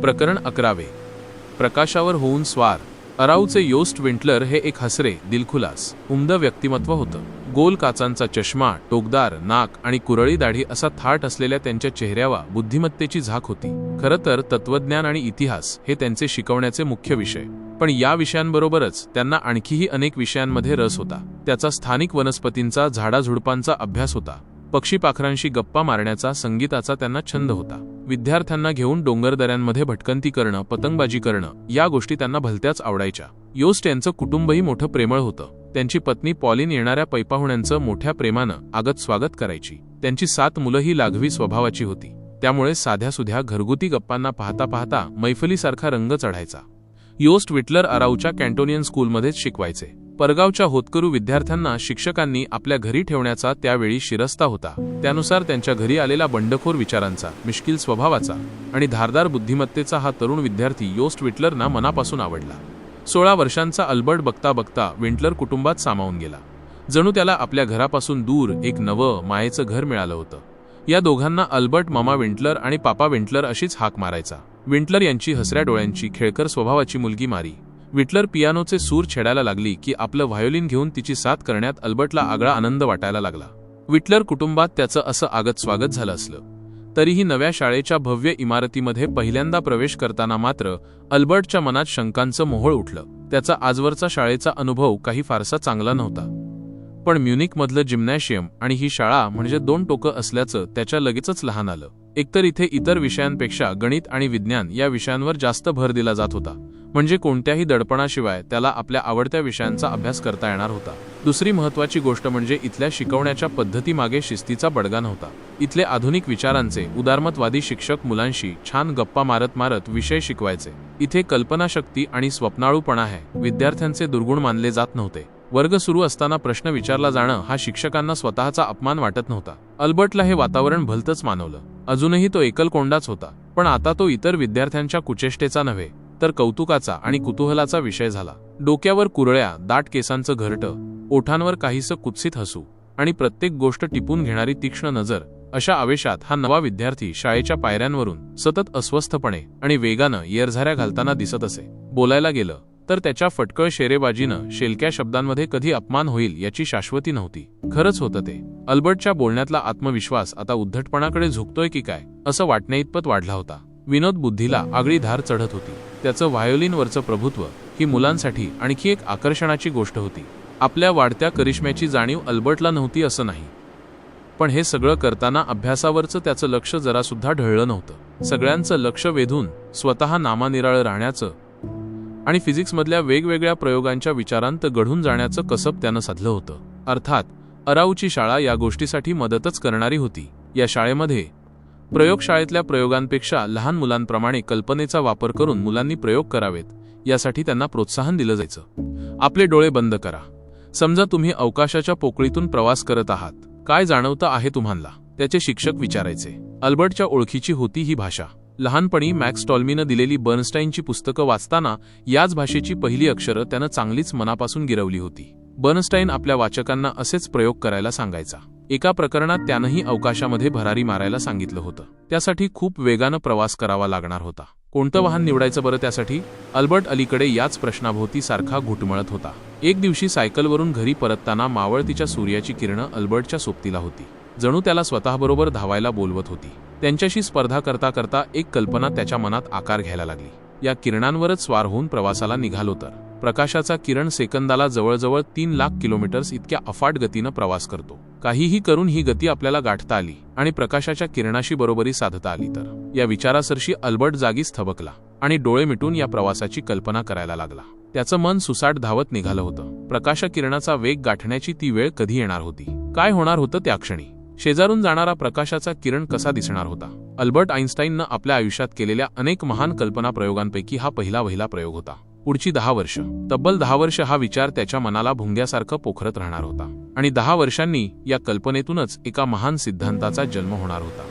प्रकरण अकरावे. प्रकाशावर होऊन स्वार. अराऊचे योस्ट विंटलर हे एक हसरे दिलखुलास उमद व्यक्तिमत्व होतं. गोल काचांचा चष्मा टोकदार नाक आणि कुरळी दाढी असा थाट असलेल्या त्यांच्या चेहऱ्यावर बुद्धिमत्तेची झाक होती. खरं तर तत्वज्ञान आणि इतिहास हे त्यांचे शिकवण्याचे मुख्य विषय. पण या विषयांबरोबरच त्यांना आणखीही अनेक विषयांमध्ये रस होता. त्याचा स्थानिक वनस्पतींचा झाडाझुडपांचा अभ्यास होता. पक्षीपाखरांशी गप्पा मारण्याचा संगीताचा त्यांना छंद होता. विद्यार्थ्यांना घेऊन डोंगरदऱ्यांमध्ये भटकंती करणं पतंगबाजी करणं या गोष्टी त्यांना भलत्याच आवडायच्या. योस्ट यांचं कुटुंबही मोठं प्रेमळ होतं. त्यांची पत्नी पॉलिन येणाऱ्या पैपाहुण्यांचं मोठ्या प्रेमानं आगत स्वागत करायची. त्यांची सात मुलं ही लाघवी स्वभावाची होती. त्यामुळे साध्या सुध्या घरगुती गप्पांना पाहता पाहता मैफलीसारखा रंग चढायचा. योस्ट विटलर अराऊच्या कॅन्टोनियन स्कूलमध्येच शिकवायचे. परगावच्या होतकरू विद्यार्थ्यांना शिक्षकांनी आपल्या घरी ठेवण्याचा त्यावेळी शिरस्ता होता. त्यानुसार त्यांच्या घरी आलेला बंडखोर विचारांचा मिश्किल स्वभावाचा आणि धारदार बुद्धिमत्तेचा हा तरुण विद्यार्थी योस्ट विटलरना मनापासून आवडला. सोळा वर्षांचा अल्बर्ट बघता बघता विंटलर कुटुंबात सामावून गेला. जणू त्याला आपल्या घरापासून दूर एक नवं मायेचं घर मिळालं होतं. या दोघांना अल्बर्ट मामा विंटलर आणि पापा विंटलर अशीच हाक मारायचा. विंटलर यांची हसऱ्या डोळ्यांची खेळकर स्वभावाची मुलगी मारी. विटलर पियानोचे सूर छेडायला लागली की आपलं व्हायोलिन घेऊन तिची साथ करण्यात अल्बर्टला आगळा आनंद वाटायला लागला. विटलर कुटुंबात त्याचं असं आगत स्वागत झालं असलं. तरीही नव्या शाळेच्या भव्य इमारतीमध्ये पहिल्यांदा प्रवेश करताना मात्र अल्बर्टच्या मनात शंकांचं मोहळ उठलं. त्याचा आजवरचा शाळेचा अनुभव काही फारसा चांगला नव्हता. पण म्युनिकमधलं जिम्नॅशियम आणि ही शाळा म्हणजे दोन टोकं असल्याचं त्याच्या लगेचच लहान आलं. एकतर इथे इतर विषयांपेक्षा गणित आणि विज्ञान या विषयांवर जास्त भर दिला जात होता. म्हणजे कोणत्याही दडपणाशिवाय त्याला आपल्या आवडत्या विषयांचा अभ्यास करता येणार होता. दुसरी महत्वाची गोष्ट म्हणजे इथल्या शिकवण्याच्या पद्धतीमागे शिस्तीचा बडगा नव्हता. इथले आधुनिक विचारांचे उदारमतवादी शिक्षक मुलांशी छान गप्पा मारत मारत विषय शिकवायचे. इथे कल्पनाशक्ती आणि स्वप्नाळूपणा आहे. विद्यार्थ्यांचे दुर्गुण मानले जात नव्हते. वर्ग सुरू असताना प्रश्न विचारला जाणं हा शिक्षकांना स्वतःचा अपमान वाटत नव्हता. अल्बर्टला हे वातावरण भलतंच मानवलं. अजूनही तो एकलकोंडाच होता पण आता तो इतर विद्यार्थ्यांच्या कुचेष्टेचा नव्हे तर कौतुकाचा आणि कुतूहलाचा विषय झाला. डोक्यावर कुरळ्या दाट केसांचं घरटं ओठांवर काहीसं कुत्सित हसू आणि प्रत्येक गोष्ट टिपून घेणारी तीक्ष्ण नजर अशा आवेशात हा नवा विद्यार्थी शाळेच्या पायऱ्यांवरून सतत अस्वस्थपणे आणि वेगानं येरझाऱ्या घालताना दिसत असे. बोलायला गेलं तर त्याच्या फटकळ शेरेबाजीनं शेलक्या शब्दांमध्ये कधी अपमान होईल याची शाश्वती नव्हती. खरंच होतं ते. अल्बर्टच्या बोलण्यातला आत्मविश्वास आता उद्धटपणाकडे झुकतोय की काय असं वाटण्याइतपत वाढला होता. विनोद बुद्धीला आगळी धार चढत होती. त्याचं व्हायोलिनवरचं प्रभुत्व ही मुलांसाठी आणखी एक आकर्षणाची गोष्ट होती. आपल्या वाढत्या करिश्म्याची जाणीव अल्बर्टला नव्हती असं नाही. पण हे सगळं करताना अभ्यासावरचं त्याचं लक्ष जरासुद्धा ढळलं नव्हतं. सगळ्यांचं लक्ष वेधून स्वतः नामानिराळं राहण्याचं आणि फिजिक्समधल्या वेगवेगळ्या प्रयोगांच्या विचारांत घडून जाण्याचं कसब त्यानं साधलं होतं. अर्थात अराऊची शाळा या गोष्टीसाठी मदतच करणारी होती. या शाळेमध्ये प्रयोगशाळेतल्या प्रयोगांपेक्षा लहान मुलांप्रमाणे कल्पनेचा वापर करून मुलांनी प्रयोग करावेत यासाठी त्यांना प्रोत्साहन दिलं जायचं. आपले डोळे बंद करा. समजा तुम्ही अवकाशाच्या पोकळीतून प्रवास करत आहात. काय जाणवतं आहे तुम्हाला? त्याचे शिक्षक विचारायचे. अल्बर्टच्या ओळखीची होती ही भाषा. लहानपणी मॅक्स टॉल्मीनं दिलेली बर्नस्टाईनची पुस्तकं वाचताना याच भाषेची पहिली अक्षरं त्यानं चांगलीच मनापासून गिरवली होती. बर्नस्टाईन आपल्या वाचकांना असेच प्रयोग करायला सांगायचा. एका प्रकरणात त्यानंही अवकाशामध्ये भरारी मारायला सांगितलं होतं. त्यासाठी खूप वेगानं प्रवास करावा लागणार होता. कोणतं वाहन निवडायचं बरं त्यासाठी? अल्बर्ट अलीकडे याच प्रश्नाभोवती सारखा घुटमळत होता. एक दिवशी सायकलवरून घरी परतताना मावळतीच्या सूर्याची किरणं अल्बर्टच्या सोबतीला होती. जणू त्याला स्वतःबरोबर धावायला बोलवत होती. त्यांच्याशी स्पर्धा करता करता एक कल्पना त्याच्या मनात आकार घ्यायला लागली. या किरणांवरच स्वार होऊन प्रवासाला निघालो तर. प्रकाशाचा किरण सेकंदाला जवळजवळ तीन लाख किलोमीटर्स इतक्या अफाट गतीनं प्रवास करतो. काहीही करून ही गती आपल्याला गाठता आली आणि प्रकाशाच्या किरणाशी बरोबरी साधता आली तर. या विचारासरशी अल्बर्ट जागीच थबकला आणि डोळे मिटून या प्रवासाची कल्पना करायला लागला. त्याचं मन सुसाट धावत निघालं होतं. प्रकाश किरणाचा वेग गाठण्याची ती वेळ कधी येणार होती? काय होणार होतं त्या क्षणी? शेजारून जाणारा प्रकाशाचा किरण कसा दिसणार होता? अल्बर्ट आईन्स्टाईननं आपल्या आयुष्यात केलेल्या अनेक महान कल्पना प्रयोगांपैकी हा पहिला वहिला प्रयोग होता. पुढची दहा वर्ष. तब्बल दहा वर्ष हा विचार त्याच्या मनाला भुंग्यासारखं पोखरत राहणार होता. आणि दहा वर्षांनी या कल्पनेतूनच एका महान सिद्धांताचा जन्म होणार होता.